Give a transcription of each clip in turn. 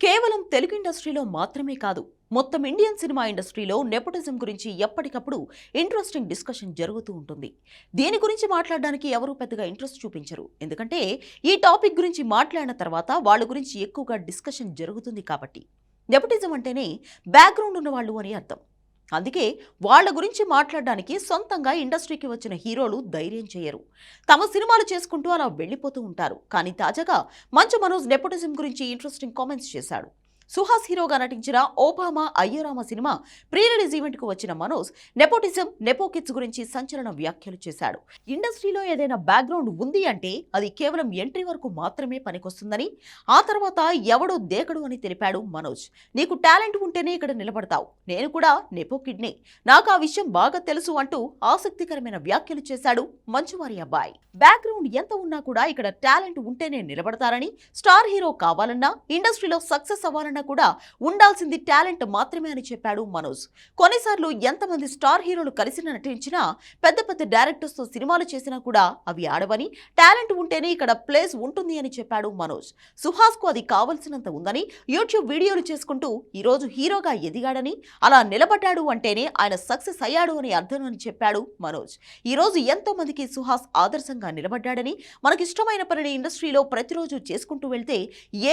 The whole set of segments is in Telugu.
కేవలం తెలుగు ఇండస్ట్రీలో మాత్రమే కాదు మొత్తం ఇండియన్ సినిమా ఇండస్ట్రీలో నెపోటిజం గురించి ఎప్పటికప్పుడు ఇంట్రెస్టింగ్ డిస్కషన్ జరుగుతూ ఉంటుంది. దీని గురించి మాట్లాడడానికి ఎవరూ పెద్దగా ఇంట్రెస్ట్ చూపించరు. ఎందుకంటే ఈ టాపిక్ గురించి మాట్లాడిన తర్వాత వాళ్ళ గురించి ఎక్కువగా డిస్కషన్ జరుగుతుంది కాబట్టి. నెపోటిజం అంటేనే బ్యాక్గ్రౌండ్ ఉన్నవాళ్ళు అని అర్థం. అందుకే వాళ్ళ గురించి మాట్లాడడానికి సొంతంగా ఇండస్ట్రీకి వచ్చిన హీరోలు ధైర్యం చేయరు. తమ సినిమాలు చేసుకుంటూ అలా వెళ్ళిపోతూ ఉంటారు. కానీ తాజాగా మంచు మనోజ్ నెపోటిజం గురించి ఇంట్రెస్టింగ్ కామెంట్స్ చేశాడు. సుహాస్ హీరోగా నటించిన ఓబామా అయ్యరామ సినిమా ప్రీ రిలీజ్ ఈవెంట్కు వచ్చిన మనోజ్ నెపోటిజం నెపోకిడ్స్ గురించి సంచలన వ్యాఖ్యలు చేశాడు. ఇండస్ట్రీలో ఏదైనా బ్యాక్గ్రౌండ్ ఉంది అంటే అది కేవలం ఎంట్రీ వరకు మాత్రమే పనికొస్తుందని ఆ తర్వాత ఎవడో దేకడు అని తెలిపాడు మనోజ్. నీకు టాలెంట్ ఉంటేనే ఇక్కడ నిలబడతావు. నేను కూడా నెపోకిడ్నే నాకు ఆ విషయం బాగా తెలుసు అంటూ ఆసక్తికరమైన వ్యాఖ్యలు చేశాడు మంచువారి అబ్బాయి. బ్యాక్గ్రౌండ్ ఎంత ఉన్నా కూడా ఇక్కడ టాలెంట్ ఉంటేనే నిలబడతారని స్టార్ హీరో కావాలన్నా ఇండస్ట్రీలో సక్సెస్ అవ్వాలన్నా కూడా ఉండాల్సింది టాలెంట్ మాత్రమే అని చెప్పాడు మనోజ్. కొన్నిసార్లు ఎంతమంది స్టార్ హీరోలు కలిసి నటించినా పెద్ద పెద్ద డైరెక్టర్స్తో సినిమాలు చేసినా కూడా అవి ఆడవని టాలెంట్ ఉంటేనే ఇక్కడ ప్లేస్ ఉంటుంది అని చెప్పాడు మనోజ్. సుహాస్కు అది కావలసినంత ఉందని యూట్యూబ్ వీడియోలు చేసుకుంటూ ఈ రోజు హీరోగా ఎదిగాడని అలా నిలబడ్డాడు అంటేనే ఆయన సక్సెస్ అయ్యాడు అని అర్థం అని చెప్పాడు మనోజ్. ఈ రోజు ఎంతో మందికి సుహాస్ ఆదర్శంగా నిలబడ్డాడని మనకిష్టమైన పనిని ఇండస్ట్రీలో ప్రతిరోజు చేసుకుంటూ వెళ్తే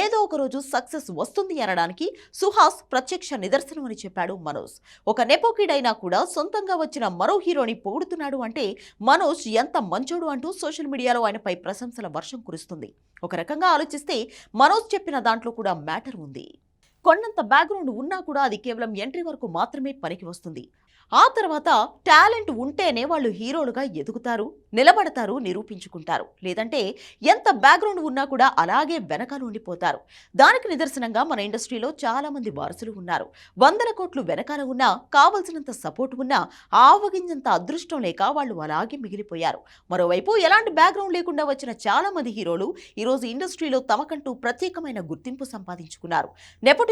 ఏదో ఒక రోజు సక్సెస్ వస్తుంది అనడానికి సుహాస్ ప్రత్యక్ష నిదర్శనం అని చెప్పాడు మనోజ్. ఒక నెపోకిడ్ అయినా కూడా సొంతంగా వచ్చిన మరో హీరోని పొగుడుతున్నాడు అంటే మనోజ్ ఎంత మంచోడు అంటూ సోషల్ మీడియాలో ఆయనపై ప్రశంసల వర్షం కురుస్తుంది. ఒక రకంగా ఆలోచిస్తే మనోజ్ చెప్పిన దాంట్లో కూడా మ్యాటర్ ఉంది. కొన్నంత బ్యాక్గ్రౌండ్ ఉన్నా కూడా అది కేవలం ఎంట్రీ వరకు మాత్రమే పనికి వస్తుంది. ఆ తర్వాత టాలెంట్ ఉంటేనే వాళ్ళు హీరోలుగా ఎదుగుతారు నిలబడతారు నిరూపించుకుంటారు. లేదంటే ఎంత బ్యాక్గ్రౌండ్ ఉన్నా కూడా అలాగే వెనకాల ఉండిపోతారు. దానికి నిదర్శనంగా మన ఇండస్ట్రీలో చాలామంది వారసులు ఉన్నారు. వందల కోట్లు వెనకాల ఉన్నా కావలసినంత సపోర్ట్ ఉన్నా ఆవగింజంత అదృష్టం లేక వాళ్ళు అలాగే మిగిలిపోయారు. మరోవైపు ఎలాంటి బ్యాక్గ్రౌండ్ లేకుండా వచ్చిన చాలామంది హీరోలు ఈరోజు ఇండస్ట్రీలో తమకంటూ ప్రత్యేకమైన గుర్తింపు సంపాదించుకున్నారు.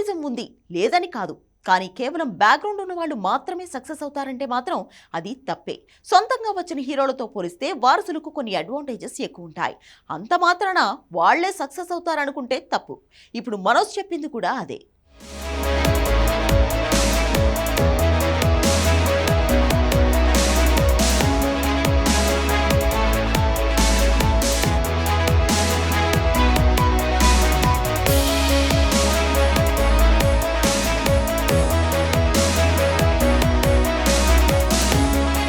నెపోటిజం ఉంది లేదని కాదు. కానీ కేవలం బ్యాక్గ్రౌండ్ ఉన్న వాళ్ళు మాత్రమే సక్సెస్ అవుతారంటే మాత్రం అది తప్పే. సొంతంగా వచ్చిన హీరోలతో పోలిస్తే వారసులకు కొన్ని అడ్వాంటేజెస్ ఎక్కువ ఉంటాయి. అంత మాత్రాన వాళ్ళే సక్సెస్ అవుతారనుకుంటే తప్పు. ఇప్పుడు మనోజ్ చెప్పింది కూడా అదే.